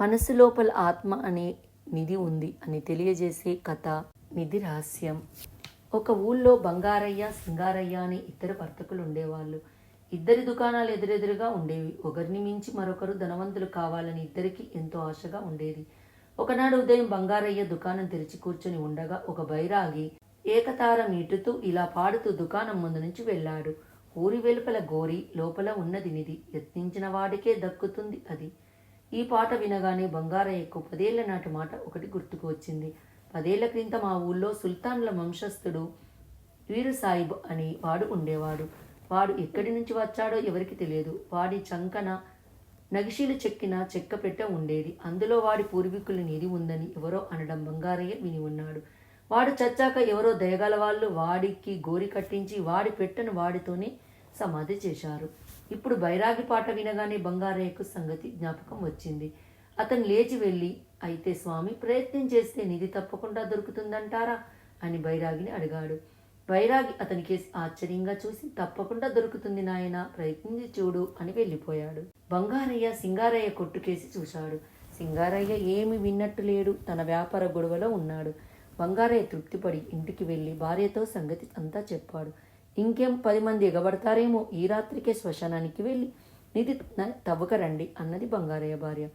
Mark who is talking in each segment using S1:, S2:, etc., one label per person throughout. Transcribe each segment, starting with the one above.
S1: మనసు లోపల ఆత్మ అనే నిధి ఉంది అని తెలియజేసే కథ నిధి రహస్యం. ఒక ఊళ్ళో బంగారయ్య సింగారయ్య అనే ఇద్దరు వర్తకులు ఉండేవాళ్ళు. ఇద్దరి దుకాణాలు ఎదురెదురుగా ఉండేవి. ఒకరిని మించి మరొకరు ధనవంతులు కావాలని ఇద్దరికి ఎంతో ఆశగా ఉండేది. ఒకనాడు ఉదయం బంగారయ్య దుకాణం తెరిచి కూర్చొని ఉండగా ఒక బైరాగి ఏకతార మీటుతూ ఇలా పాడుతూ దుకాణం ముందు నుంచి వెళ్ళాడు. ఊరి వెలుపల గోరి లోపల ఉన్నది నిధి. యత్నించిన వాడికే దక్కుతుంది అది. ఈ పాట వినగానే బంగారయ్యకు పదేళ్ళ నాటి మాట ఒకటి గుర్తుకు వచ్చింది. పదేళ్ళ క్రితం ఆ ఊళ్ళో సుల్తాన్ల వంశస్థుడు వీరు సాయిబ్ అని వాడు ఉండేవాడు. వాడు ఎక్కడి నుంచి వచ్చాడో ఎవరికి తెలియదు. వాడి చంకన నగిషీలు చెక్కిన చెక్క పెట్ట ఉండేది. అందులో వాడి పూర్వీకుల నిధి ఉందని ఎవరో అనడం బంగారయ్య విని ఉన్నాడు. వాడు చచ్చాక ఎవరో దయగల వాళ్ళు వాడికి గోరి కట్టించి వాడి పెట్టను వాడితోనే సమాధి చేశారు. ఇప్పుడు బైరాగి పాట వినగానే బంగారయ్యకు సంగతి జ్ఞాపకం వచ్చింది. అతను లేచి వెళ్ళి అయితే స్వామి ప్రయత్నం చేస్తే నిధి తప్పకుండా దొరుకుతుందంటారా? అని బైరాగిని అడిగాడు. బైరాగి అతనికి ఆశ్చర్యంగా చూసి తప్పకుండా దొరుకుతుంది నాయన ప్రయత్నించి చూడు అని వెళ్ళిపోయాడు. బంగారయ్య సింగారయ్య కొట్టుకేసి చూశాడు. సింగారయ్య ఏమి విన్నట్టు లేడు తన వ్యాపార గొడవలో ఉన్నాడు. బంగారయ్య తృప్తిపడి ఇంటికి వెళ్ళి భార్యతో సంగతి అంతా చెప్పాడు. ఇంకేం పది మంది ఎగబడతారేమో ఈ రాత్రికే శ్మశానానికి వెళ్ళి. నిధి తవ్వక రండి అన్నది బంగారయ్య భార్య.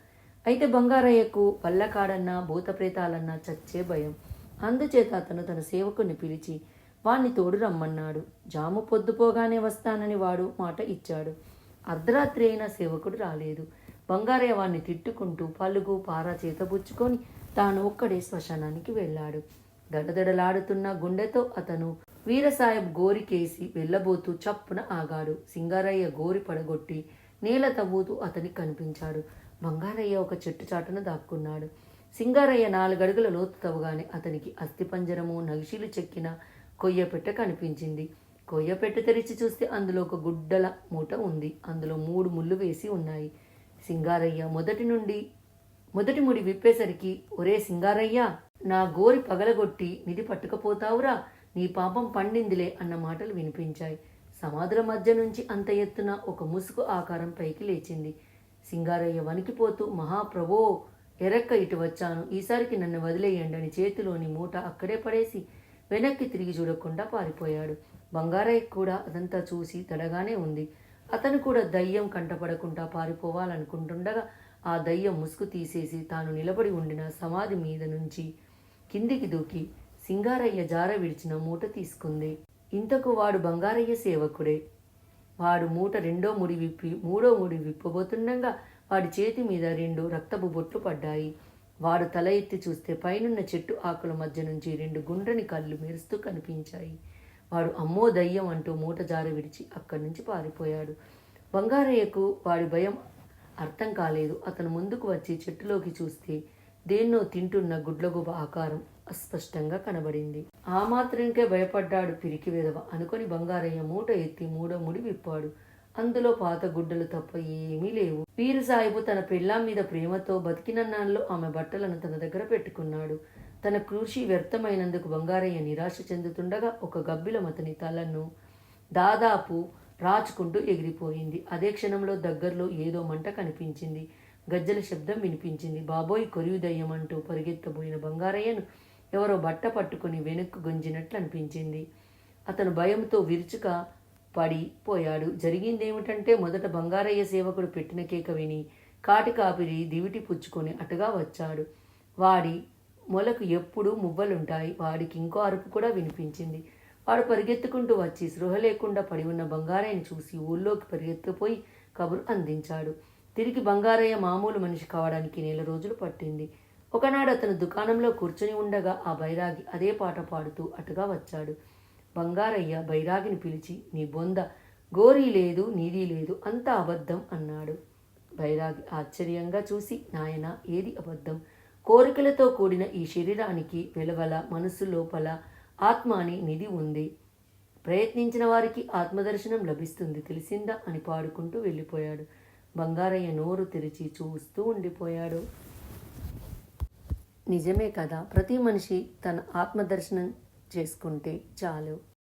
S1: అయితే బంగారయ్యకు పల్లకాడన్నా భూతప్రేతాలన్నా చచ్చే భయం. అందుచేత అతను తన సేవకుని పిలిచి వాణ్ణి తోడు రమ్మన్నాడు. జాము పొద్దుపోగానే వస్తానని వాడు మాట ఇచ్చాడు. అర్ధరాత్రి అయినా సేవకుడు రాలేదు. బంగారయ్య వాణ్ణి తిట్టుకుంటూ పలుగు పార చేతబుచ్చుకొని తాను ఒక్కడే శ్మశానానికి వెళ్ళాడు. దడదడలాడుతున్న గుండెతో అతను వీరసాహెబ్ గోరికేసి వెళ్ళబోతూ చప్పున ఆగాడు. సింగారయ్య గోరి పడగొట్టి నేల తవ్వుతూ అతనికి కనిపించాడు. బంగారయ్య ఒక చెట్టు చాటున దాక్కున్నాడు. సింగారయ్య నాలుగడుగుల లోతు తవ్వగానే అతనికి అస్థిపంజరము నగిషీలు చెక్కిన కొయ్యపెట్ట కనిపించింది. కొయ్యపెట్ట తెరిచి చూస్తే అందులో ఒక గుడ్డల మూట ఉంది. అందులో మూడు ముళ్ళు వేసి ఉన్నాయి. సింగారయ్య మొదటి నుండి మొదటి ముడి విప్పేసరికి ఒరే సింగారయ్య నా గోరి పగలగొట్టి నిధి పట్టుకపోతావురా. నీ పాపం పండిందిలే అన్న మాటలు వినిపించాయి. సమాధుల మధ్య నుంచి అంత ఎత్తున ఒక ముసుగు ఆకారం పైకి లేచింది. సింగారయ్య వణికిపోతూ మహాప్రభో ఎరక్క ఇటు వచ్చాను. ఈసారికి నన్ను వదిలేయండి అని చేతిలోని మూట అక్కడే పడేసి వెనక్కి తిరిగి చూడకుండా పారిపోయాడు. బంగారయ్య కూడా అదంతా చూసి తడగానే ఉంది. అతను కూడా దయ్యం కంటపడకుండా పారిపోవాలనుకుంటుండగా ఆ దయ్యం ముసుగు తీసేసి తాను నిలబడి ఉండిన సమాధి మీద నుంచి కిందికి దూకి సింగారయ్య జార విడిచిన మూట తీసుకుంది. ఇంతకు వాడు బంగారయ్య సేవకుడే. వాడు మూట రెండో ముడి విప్పి మూడో ముడి విప్పబోతుండగా వాడి చేతి మీద రెండు రక్తపు బొట్లు పడ్డాయి. వాడు తల ఎత్తి చూస్తే పైనున్న చెట్టు ఆకుల మధ్య నుంచి రెండు గుండ్రని కళ్ళు మెరుస్తూ కనిపించాయి. వాడు అమ్మో దయ్యం అంటూ మూట జార విడిచి అక్కడి నుంచి పారిపోయాడు. బంగారయ్యకు వాడి భయం అర్థం కాలేదు. అతను ముందుకు వచ్చి చెట్టులోకి చూస్తే దేన్నో తింటున్న గుడ్లగుబ ఆకారం అస్పష్టంగా కనబడింది. ఆ మాత్రంకే భయపడ్డాడు పిరికి విధవ అనుకొని బంగారయ్య మూట ఎత్తి మూడో ముడి విప్పాడు. అందులో పాత గుడ్డలు తప్ప ఏమీ లేవు. వీరు సాహిబు తన పెళ్ళాం మీద ప్రేమతో బతికినన్నాళ్ళు ఆమె బట్టలను తన దగ్గర పెట్టుకున్నాడు. తన కృషి వ్యర్థమైనందుకు బంగారయ్య నిరాశ చెందుతుండగా ఒక గబ్బిలం అతని తలను దాదాపు రాచుకుంటూ ఎగిరిపోయింది. అదే క్షణంలో దగ్గరలో ఏదో మంట కనిపించింది. గజ్జల శబ్దం వినిపించింది. బాబోయ్ కొరివి దయ్యం అంటూ పరిగెత్తబోయిన బంగారయ్యను ఎవరో బట్ట పట్టుకుని వెనక్కు గొంజినట్లు అనిపించింది. అతను భయంతో విరుచుక పడిపోయాడు జరిగిందేమిటంటే మొదట బంగారయ్య సేవకుడు పెట్టిన కేక విని కాటి కాపిరి దివిటి పుచ్చుకొని అటుగా వచ్చాడు. వాడి మొలకు ఎప్పుడూ మువ్వలుంటాయి. వాడికి ఇంకో అరుపు కూడా వినిపించింది. వాడు పరిగెత్తుకుంటూ వచ్చి సృహ లేకుండా పడి ఉన్న బంగారయ్యని చూసి ఊళ్ళోకి పరిగెత్తుపోయి కబురు అందించాడు. తిరిగి బంగారయ్య మామూలు మనిషి కావడానికి నెల రోజులు పట్టింది. ఒకనాడు అతను దుకాణంలో కూర్చొని ఉండగా ఆ బైరాగి అదే పాట పాడుతూ అటుగా వచ్చాడు. బంగారయ్య బైరాగిని పిలిచి నీ బొంద గోరీ లేదు నీది లేదు అంతా అబద్ధం అన్నాడు. బైరాగి ఆశ్చర్యంగా చూసి నాయన ఏది అబద్ధం? కోరికలతో కూడిన ఈ శరీరానికి వెలువల మనసు లోపల ఆత్మ నిధి ఉంది. ప్రయత్నించిన వారికి ఆత్మదర్శనం లభిస్తుంది తెలిసిందా అని పాడుకుంటూ వెళ్ళిపోయాడు. బంగారయ్య నోరు తెరిచి చూస్తూ ఉండిపోయాడు. నిజమే కదా? ప్రతి మనిషి తన ఆత్మదర్శనం చేసుకుంటే చాలు.